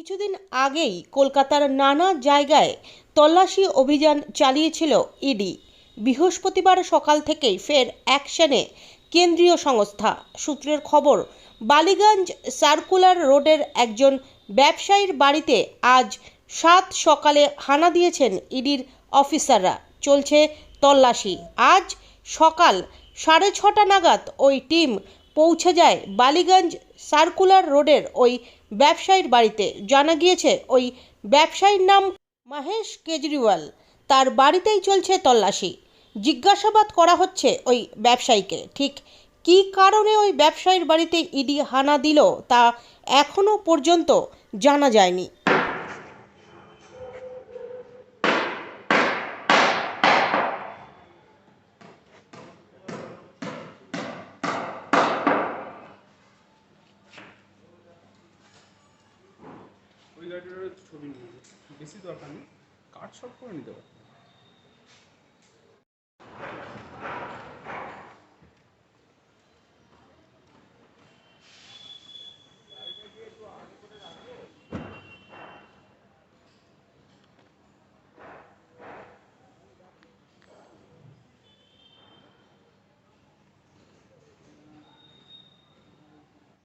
কিছুদিন আগেই কলকাতার নানা জায়গায় তল্লাশি অভিযান চালিয়েছিল ইডি। বৃহস্পতিবার সকাল থেকেই ফের অ্যাকশনে কেন্দ্রীয় সংস্থা। সূত্রের খবর, বালিগঞ্জ সার্কুলার রোডের একজন ব্যবসায়ীর বাড়িতে আজ সাত সকালে হানা দিয়েছেন ইডির অফিসাররা। চলছে তল্লাশি। আজ সকাল সাড়ে ছটা নাগাদ ওই টিম পৌঁছে যায় বালিগঞ্জ সার্কুলার রোডের ওই ব্যবসায়ীর বাড়িতে। জানা গিয়েছে, ওই ব্যবসায়ীর নাম মহেশ কেজরিওয়াল। তার বাড়িতেই চলছে তল্লাশি। জিজ্ঞাসাবাদ করা হচ্ছে ওই ব্যবসায়ীকে। ঠিক কী কারণে ওই ব্যবসায়ীর বাড়িতে ইডি হানা দিল তা এখনও পর্যন্ত জানা যায়নি। ছবি নিয়ে বেশি দরকার নেই। কাঠ শর্ট করে নিতে পারো।